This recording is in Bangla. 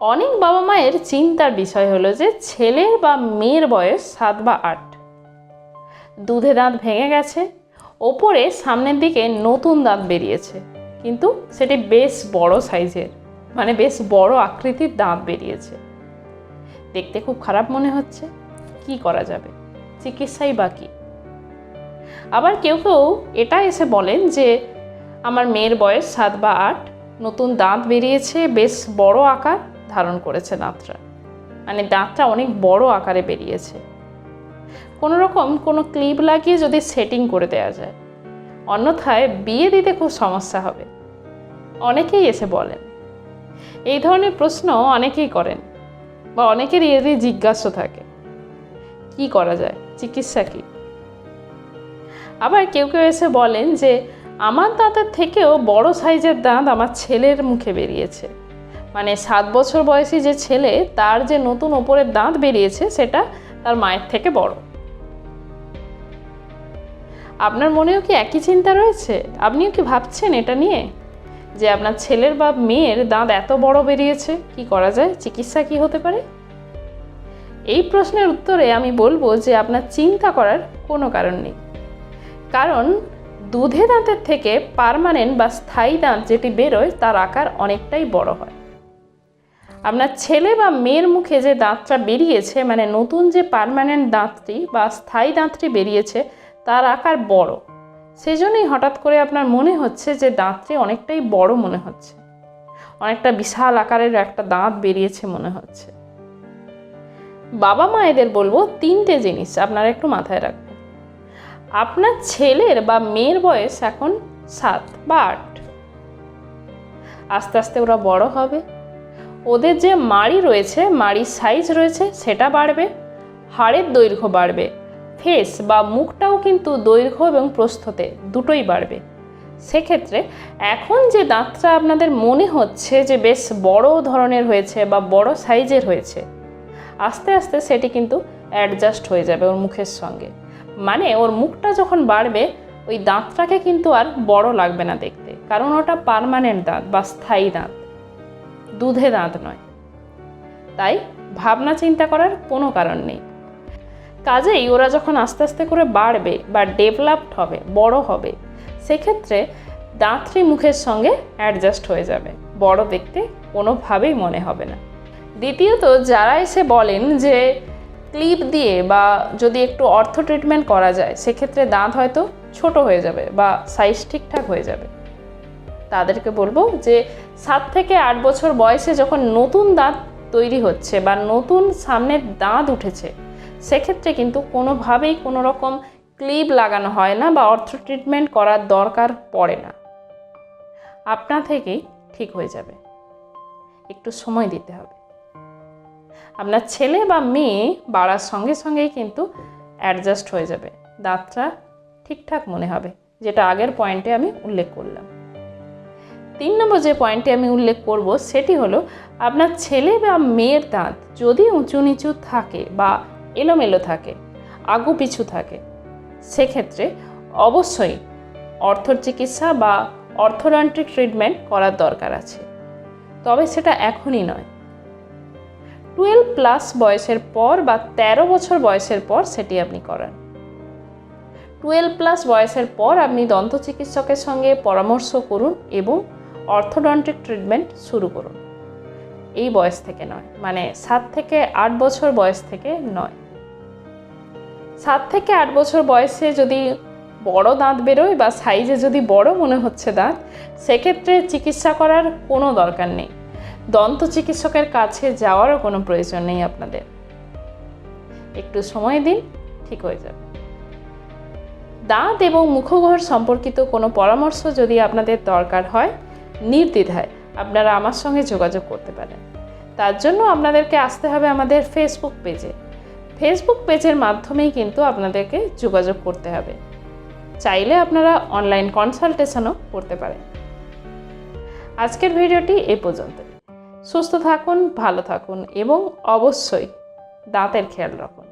অনেক বাবা মায়ের চিন্তার বিষয় হলো যে ছেলের বা মেয়ের বয়স সাত বা আট। দুধে দাঁত ভেঙে গেছে, ওপরে সামনের দিকে নতুন দাঁত বেরিয়েছে, কিন্তু সেটি বেশ বড় সাইজের মানে বেশ বড় আকৃতির দাঁত বেরিয়েছে। দেখতে খুব খারাপ মনে হচ্ছে, কি করা যাবে? চিকিৎসাই বাকি আবার কেউ কেউ এটা এসে বলেন যে আমার মেয়ের বয়স সাত বা আট, নতুন দাঁত বেরিয়েছে, বেশ বড় আকার ধারণ করেছে দাঁতটা। মানে দাঁতটা অনেক বড় আকারে বেরিয়েছে। কোনো রকম কোনো ক্লিপ লাগিয়ে যদি সেটিং করে দেওয়া যায়, অন্যথায় বিয়ে দিতে খুব সমস্যা হবে। অনেকেই এসে বলেন। এই ধরনের প্রশ্ন অনেকেই করেন বা অনেকেরই এদের জিজ্ঞাসা থাকে। কি করা যায়? চিকিৎসা কি? আবার কেউ কেউ এসে বলেন যে, আমার দাঁতের থেকেও বড় সাইজের দাঁত আমার ছেলের মুখে বেরিয়েছে। মানে সাত বছর বয়সী যে ছেলে, তার যে নতুন ওপরের দাঁত বেরিয়েছে, সেটা তার মায়ের থেকে বড়। আপনার মনেও কি একই চিন্তা রয়েছে? আপনিও কি ভাবছেন এটা নিয়ে? যে আপনার ছেলের বা মেয়ের দাঁত এত বড় বেরিয়েছে, কি করা যায়? চিকিৎসা কি হতে পারে? এই প্রশ্নের উত্তরে আমি বলব যে আপনার চিন্তা করার কোনো কারণ নেই। কারণ দুধে দাঁতের থেকে পার্মানেন্ট বা স্থায়ী দাঁত যেটি বেরোয়, তার আকার অনেকটাই বড় হয়। আপনার ছেলে বা মেয়ের মুখে যে দাঁতটা বেরিয়েছে মানে নতুন যে পার্মানেন্ট দাঁতটি বা স্থায়ী দাঁতটি বেরিয়েছে, তার আকার বড়। সেজন্যই হঠাৎ করে আপনার মনে হচ্ছে যে দাঁতটি অনেকটাই বড় মনে হচ্ছে। অনেকটা বিশাল আকারের একটা দাঁত বেরিয়েছে মনে হচ্ছে। বাবা মায়েদের বলব তিনটে জিনিস আপনারা একটু মাথায় রাখবেন। আপনার ছেলের বা মেয়ের বয়স এখন সাত বা আট। আস্তে আস্তে ওরা বড় হবে। ওদের যে মাড়ি রয়েছে, মাড়ির সাইজ রয়েছে, সেটা বাড়বে, হাড়ের দৈর্ঘ্য বাড়বে ফেস বা মুখটাও কিন্তু দৈর্ঘ্য এবং প্রস্থতে দুটোই বাড়বে। সেক্ষেত্রে এখন যে দাঁতটা আপনাদের মনে হচ্ছে যে বেশ বড় ধরনের হয়েছে বা বড় সাইজের হয়েছে, আস্তে আস্তে সেটি কিন্তু অ্যাডজাস্ট হয়ে যাবে ওর মুখের সঙ্গে। মানে ওর মুখটা যখন বাড়বে, ওই দাঁতটাকে কিন্তু আর বড় লাগবে না দেখতে, কারণ ওটা পার্মানেন্ট দাঁত বা স্থায়ী দাঁত। দুধে দাঁত নয়। তাই ভাবনা চিন্তা করার কোনো কারণ নেই। কাজেই ওরা যখন আস্তে আস্তে করে বাড়বে বা ডেভেলপড হবে, বড় হবে, সেক্ষেত্রে দাঁতটি মুখের সঙ্গে অ্যাডজাস্ট হয়ে যাবে। বড় দেখতে কোনোভাবেই মনে হবে না। দ্বিতীয়ত, যারা এসে বলেন যে ক্লিপ দিয়ে বা যদি একটু অর্থ ট্রিটমেন্ট করা যায়, সেক্ষেত্রে দাঁত হয়তো ছোট হয়ে যাবে বা সাইজ ঠিকঠাক হয়ে যাবে। তাদেরকে বলব যে সাত থেকে আট বছর বয়সে যখন নতুন দাঁত তৈরি হচ্ছে বা নতুন সামনের দাঁত উঠেছে, সেক্ষেত্রে কিন্তু কোনোভাবেই কোনো রকম ক্লিপ লাগানো হয় না বা অর্থ ট্রিটমেন্ট করার দরকার পড়ে না। আপনা থেকেই ঠিক হয়ে যাবে। একটু সময় দিতে হবে। আপনার ছেলে বা মেয়ে বাড়ার সঙ্গে সঙ্গেই কিন্তু অ্যাডজাস্ট হয়ে যাবে। দাঁতটা ঠিকঠাক মনে হবে, যেটা আগের পয়েন্টে আমি উল্লেখ করলাম। তিন নম্বর যে পয়েন্টটি আমি উল্লেখ করব, সেটি হলো আপনার ছেলে বা মেয়ের দাঁত যদি উঁচু নিচু থাকে বা এলোমেলো থাকে, আগু পিছু থাকে, সেক্ষেত্রে অবশ্যই অর্থর চিকিৎসা বা অর্থোডন্টিক ট্রিটমেন্ট করার দরকার আছে। তবে সেটা এখনই নয়। টুয়েলভ প্লাস বয়সের পর বা ১৩ বছর বয়সের পর সেটি আপনি করান। টুয়েলভ প্লাস বয়সের পর আপনি দন্ত চিকিৎসকের সঙ্গে পরামর্শ করুন এবং অর্থোডন্টিক ট্রিটমেন্ট শুরু করুন। এই বয়স থেকে নয় মানে সাত থেকে আট বছর বয়স থেকে নয়। সাত থেকে আট বছর বয়সে যদি বড় দাঁত বেরোয় বা সাইজে যদি বড় মনে হচ্ছে দাঁত, সেক্ষেত্রে চিকিৎসা করার কোনো দরকার নেই। দন্ত চিকিৎসকের কাছে যাওয়ারও কোনো প্রয়োজন নেই আপনাদের। একটু সময় দিন, ঠিক হয়ে যাবে। দাঁত এবং মুখগহ্বর সম্পর্কিত কোনো পরামর্শ যদি আপনাদের দরকার হয় নির্দ্বিধায় আপনারা আমার সঙ্গে যোগাযোগ করতে পারেন। তার জন্য আপনাদেরকে আসতে হবে আমাদের ফেসবুক পেজে ফেসবুক পেজের মাধ্যমেই কিন্তু আপনাদেরকে যোগাযোগ করতে হবে। চাইলে আপনারা অনলাইন কনসালটেশনও করতে পারেন। আজকের ভিডিওটি এ পর্যন্ত সুস্থ থাকুন, ভালো থাকুন এবং অবশ্যই দাঁতের খেয়াল রাখুন।